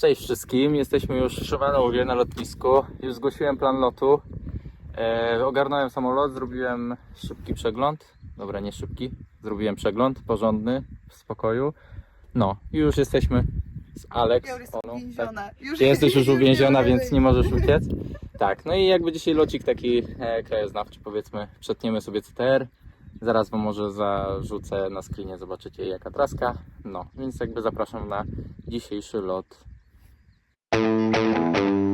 Cześć wszystkim, jesteśmy już w Szymanowie na lotnisku. Już zgłosiłem plan lotu. E, ogarnąłem samolot, zrobiłem szybki przegląd. Dobra, nie szybki. Zrobiłem przegląd porządny, w spokoju. No, i już jesteśmy z Alex. Ja już jestem Oną, tak. uwięziona. Już, Ty jesteś już uwięziona, mogę więc wyjść. nie możesz uciec. Tak, no i jakby dzisiaj locik taki e, krajoznawczy, powiedzmy, przetniemy sobie CTR. Zaraz wam może zarzucę na screenie, zobaczycie jaka traska. No, więc jakby zapraszam na dzisiejszy lot. O,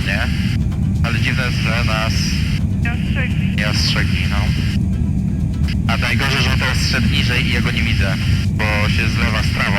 nie? Ale dziwne, że nas ostrzegli. nie ostrzegli, no. A najgorzej, że on teraz szedł niżej i ja go nie widzę, bo się zlewa z trawą.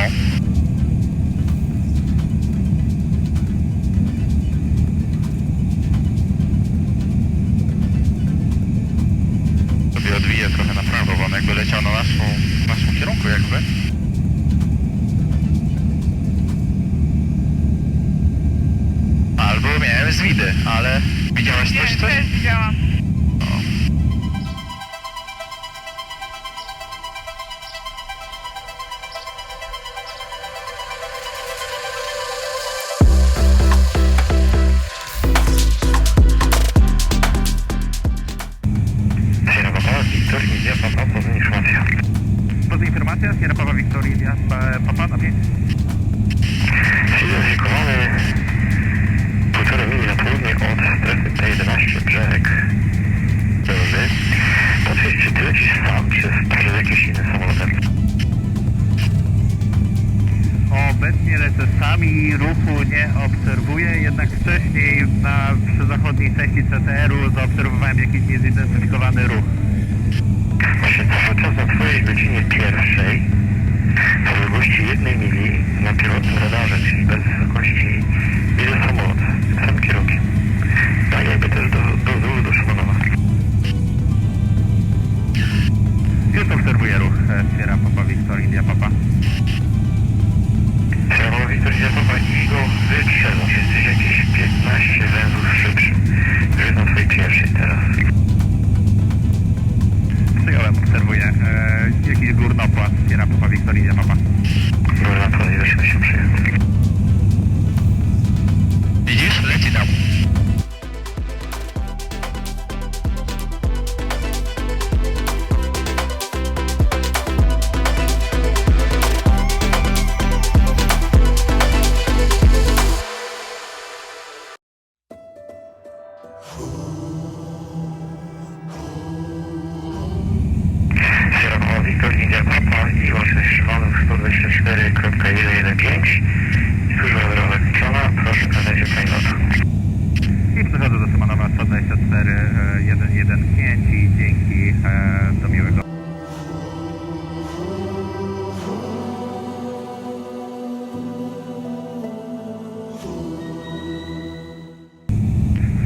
CTR-u zaobserwowałem jakiś niezidentyfikowany ruch. Przy czas o twojej godzinie pierwszej w odległości jednej mili na pierwotnym radarze, czyli bez wysokości, jedzie samolot tym kierunkiem. Tak jakby też do, do do Szymonowa. Już obserwuję ruch e, Sierra Papa Victor India Papa. Sierra Papa Victor India Papa i go wytrzebasz. Jesteś jakieś 15 węzłów szybszy. Już na twojej pierwszej teraz. Przyjąłem, obserwuję. E, jakiś górnopłat, Sierra Papa Victor India Papa. To ile się przyjechał. Widzisz? Leci tam. 24.115 Służba drogowa kończona, proszę nadać upajnota. I przychodzę do Szymonowa 124.115 i dzięki, e, do miłego.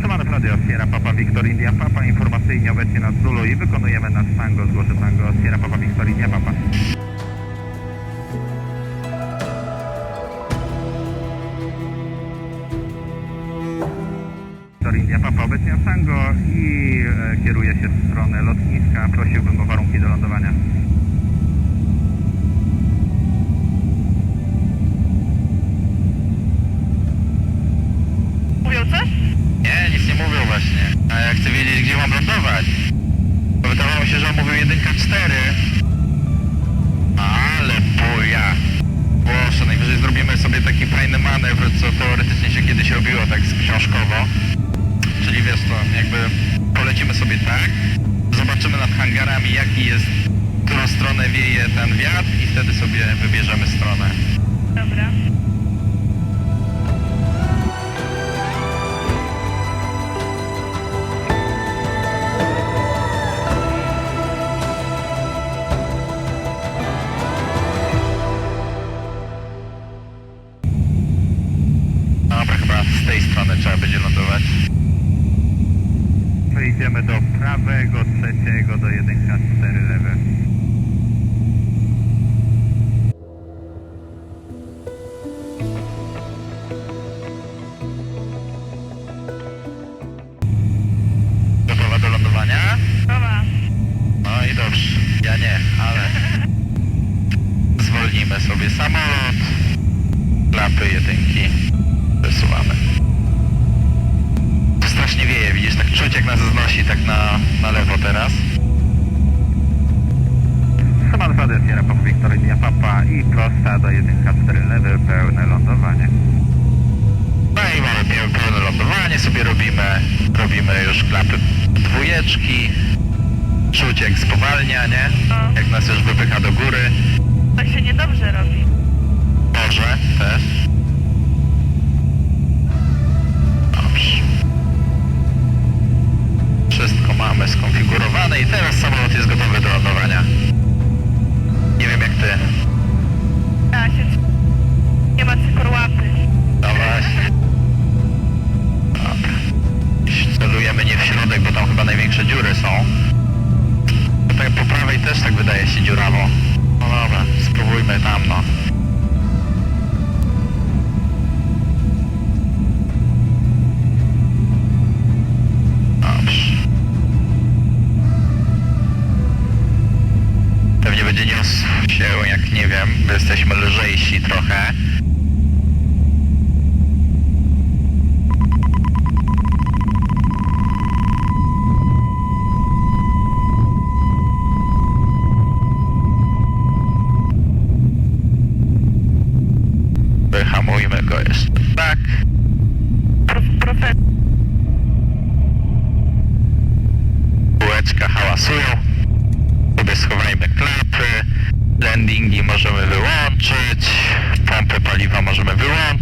Szymanów Radio Sierra Papa Victor India Papa informacyjnie obecnie na Zulu i wykonujemy nasz tango, zgłoszę tango Sierra Papa Victor India Papa. Obecnie na tango i e, kieruje się w stronę lotniska. Prosiłbym o warunki do lądowania. Mówią coś? Nie, nic nie mówią właśnie. A ja chcę wiedzieć, gdzie mam lądować. Bo wydawało mi się, że on mówił 1K4. Ale buja. Proszę, najwyżej zrobimy sobie taki fajny manewr, co teoretycznie się kiedyś robiło tak książkowo. Czyli wiesz to, jakby polecimy sobie tak, zobaczymy nad hangarami jaki jest, którą stronę wieje ten wiatr i wtedy sobie wybierzemy stronę. Dobra, Klapy jedynki. Przesuwamy. To strasznie wieje, widzisz, tak czuć jak nas znosi tak na, na lewo teraz. Saman Fady Sierra Papa Victor India Papa i prosta do 1K4 lewy, pełne lądowanie. No i mamy pełne lądowanie sobie robimy. Robimy już klapy dwójeczki. Czuć jak spowalnia, nie? No. Jak nas już wypycha do góry. To się niedobrze robi. Może też. Dobrze. Wszystko mamy skonfigurowane i teraz samolot jest gotowy do lądowania.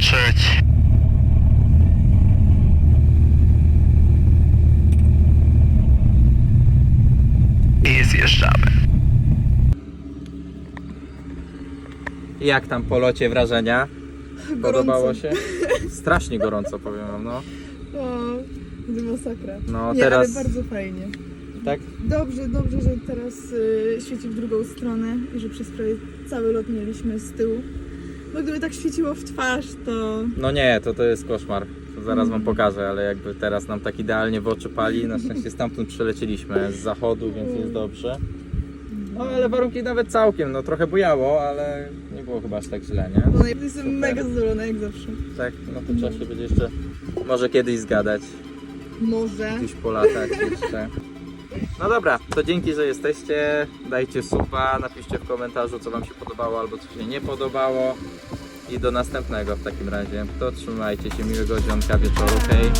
Wyłączyć. I zjeżdżamy. Jak tam po locie wrażenia? Podobało Gorąco. się? Strasznie gorąco powiem wam, no. O, masakra. No nie, teraz ale bardzo fajnie. Tak? Dobrze, dobrze, że teraz y, świeci w drugą stronę i że przez prawie cały lot mieliśmy z tyłu. Bo gdyby tak świeciło w twarz, to No nie, to to jest koszmar. To zaraz wam pokażę, ale jakby teraz nam tak idealnie w oczy pali. Na szczęście stamtąd przylecieliśmy z zachodu, więc jest dobrze. No ale warunki nawet całkiem, no trochę bujało, ale nie było chyba aż tak źle, nie? bo jestem mega zadowolona jak zawsze. Tak, no to trzeba się będzie jeszcze może kiedyś zgadać, Może. gdzieś polatać jeszcze. No dobra, to dzięki, że jesteście. Dajcie suba, napiszcie w komentarzu, co wam się podobało albo co się nie podobało. I do następnego w takim razie. To trzymajcie się, miłego dzionka wieczoru, hej.